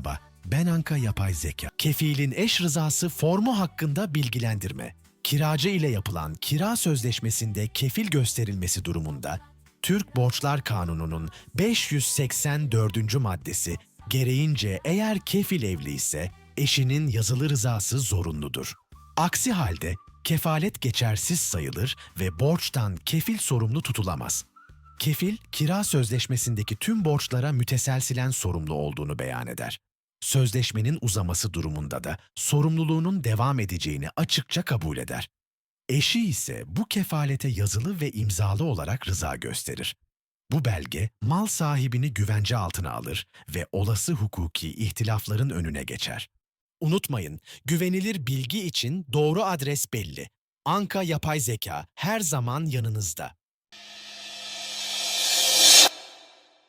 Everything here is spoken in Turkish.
Merhaba, ben Anka Yapay Zeka. Kefilin eş rızası formu hakkında bilgilendirme. Kiracı ile yapılan kira sözleşmesinde kefil gösterilmesi durumunda Türk Borçlar Kanunu'nun 584. maddesi gereğince eğer kefil evli ise eşinin yazılı rızası zorunludur. Aksi halde kefalet geçersiz sayılır ve borçtan kefil sorumlu tutulamaz. Kefil, kira sözleşmesindeki tüm borçlara müteselsilen sorumlu olduğunu beyan eder. Sözleşmenin uzaması durumunda da sorumluluğunun devam edeceğini açıkça kabul eder. Eşi ise bu kefalete yazılı ve imzalı olarak rıza gösterir. Bu belge mal sahibini güvence altına alır ve olası hukuki ihtilafların önüne geçer. Unutmayın, güvenilir bilgi için doğru adres belli. Anka Yapay Zeka her zaman yanınızda.